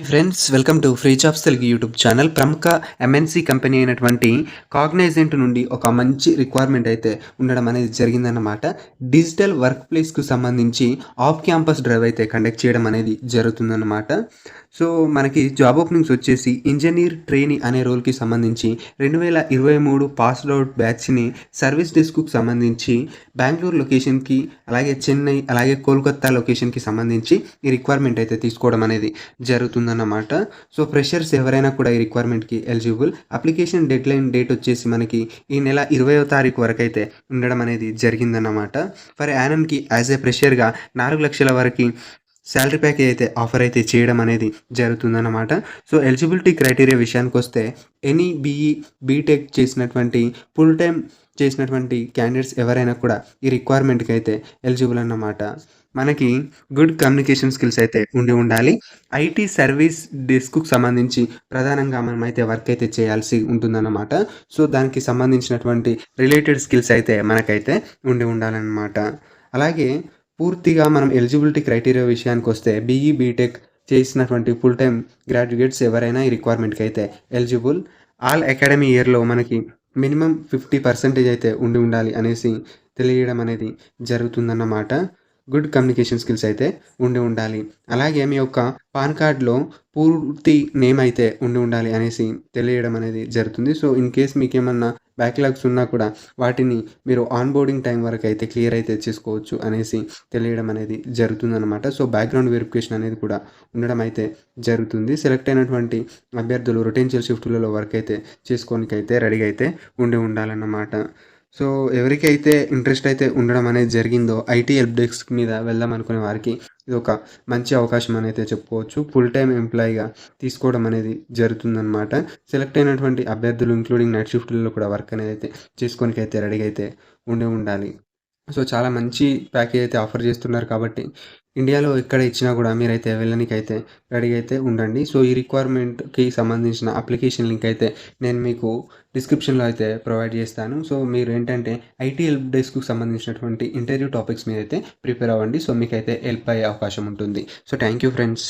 ఈ friends welcome to free jobs Telugu YouTube channel ప్రముఖ MNC company అయినటువంటి Cognizant నుండి ఒక మంచి రిక్వైర్మెంట్ అయితే ఉండడం అనేది జరిగిందన్నమాట. డిజిటల్ వర్క్ ప్లేస్కు సంబంధించి ఆఫ్ క్యాంపస్ డ్రైవ్ అయితే కండక్ట్ చేయడం అనేది జరుగుతుందన్నమాట. సో మనకి జాబ్ ఓపెనింగ్స్ వచ్చేసి ఇంజనీర్ ట్రైనీ అనే రోల్కి సంబంధించి రెండు వేల ఇరవై మూడు పాస్డ్ అవుట్ బ్యాచ్ని సర్వీస్ డెస్క్కు సంబంధించి బెంగళూరు లొకేషన్కి అలాగే చెన్నై అలాగే కోల్కత్తా లొకేషన్కి సంబంధించి ఈ రిక్వైర్మెంట్ అయితే తీసుకోవడం అనేది జరుగుతుంది. వస్తుందన్నమాట సో ఫ్రెషర్స్ ఎవరైనా కూడా ఈ రిక్వైర్మెంట్కి eligible application deadline date వచ్చేసి మనకి ఈ నెల ఇరవయో తారీఖు వరకు అయితే ఉండడం అనేది జరిగిందన్నమాట. ఫర్ యానమ్కి యాజ్ ఏ ఫ్రెషర్గా నాలుగు లక్షల వరకు శాలరీ ప్యాకేజ్ అయితే ఆఫర్ అయితే చేయడం అనేది జరుగుతుందన్నమాట. సో ఎలిజిబిలిటీ క్రైటీరియా విషయానికి వస్తే ఎనీ బీఈ బీటెక్ చేసినటువంటి ఫుల్ టైం చేసినటువంటి క్యాండిడేట్స్ ఎవరైనా కూడా ఈ రిక్వైర్మెంట్కి అయితే ఎలిజిబుల్ అన్నమాట. మనకి గుడ్ కమ్యూనికేషన్ స్కిల్స్ అయితే ఉండి ఉండాలి. ఐటీ సర్వీస్ డెస్క్కు సంబంధించి ప్రధానంగా మనం అయితే వర్క్ అయితే చేయాల్సి ఉంటుందన్నమాట. సో దానికి సంబంధించినటువంటి రిలేటెడ్ స్కిల్స్ అయితే మనకైతే ఉండి ఉండాలన్నమాట. అలాగే పూర్తిగా మనం ఎలిజిబిలిటీ క్రైటీరియా విషయానికి వస్తే బీఈ బీటెక్ చేసినటువంటి ఫుల్ టైం గ్రాడ్యుయేట్స్ ఎవరైనా ఈ రిక్వైర్మెంట్కి అయితే ఎలిజిబుల్ ఆల్ అకాడమీ ఇయర్లో మనకి మినిమం ఫిఫ్టీ పర్సెంటేజ్ అయితే ఉండి ఉండాలి అనేసి తెలియడం అనేది జరుగుతుందన్నమాట. గుడ్ కమ్యూనికేషన్ స్కిల్స్ అయితే ఉండి ఉండాలి. అలాగే మీ యొక్క పాన్ కార్డ్లో పూర్తి నేమ్ అయితే ఉండి ఉండాలి అనేసి తెలియడం అనేది జరుగుతుంది. సో ఇన్ కేస్ మీకు ఏమన్నా బ్యాక్లాగ్స్ ఉన్నా కూడా వాటిని మీరు ఆన్ బోర్డింగ్ టైం వరకు అయితే క్లియర్ అయితే చేసుకోవచ్చు అనేసి తెలియడం అనేది జరుగుతుందన్నమాట. సో బ్యాక్గ్రౌండ్ వెరిఫికేషన్ అనేది కూడా ఉండడం అయితే జరుగుతుంది. సెలెక్ట్ అయినటువంటి అభ్యర్థులు రొటెన్షియల్ షిఫ్ట్లలో వర్క్ అయితే చేసుకోనికి అయితే రెడీగా అయితే ఉండి ఉండాలన్నమాట. సో ఎవరికైతే ఇంట్రెస్ట్ అయితే ఉండడం అనేది జరిగిందో ఐటీ హెల్ప్ డెస్క్ మీద వెళ్దాం అనుకునే వారికి ఇది ఒక మంచి అవకాశం అని అయితే చెప్పుకోవచ్చు. ఫుల్ టైం ఎంప్లాయీగా తీసుకోవడం అనేది జరుగుతుందన్నమాట. సెలెక్ట్ అయినటువంటి అభ్యర్థులు ఇంక్లూడింగ్ నైట్ షిఫ్ట్లలో కూడా వర్క్ అనేది అయితే చేసుకోనికి అయితే రెడీగా అయితే ఉండి ఉండాలి. సో చాలా మంచి ప్యాకేజ్ అయితే ఆఫర్ చేస్తున్నారు కాబట్టి ఇండియాలో ఎక్కడ ఇచ్చినా కూడా మీరైతే వెళ్ళడానికి అయితే రెడీగా అయితే ఉండండి. సో ఈ రిక్వైర్మెంట్కి సంబంధించిన అప్లికేషన్ లింక్ అయితే నేను మీకు డిస్క్రిప్షన్లో అయితే ప్రొవైడ్ చేస్తాను. సో మీరు ఏంటంటే ఐటీ హెల్ప్ డెస్క్కి సంబంధించినటువంటి ఇంటర్వ్యూ టాపిక్స్ మీద అయితే ప్రిపేర్ అవ్వండి. సో మీకైతే హెల్ప్ అయ్యే అవకాశం ఉంటుంది. So thank you friends.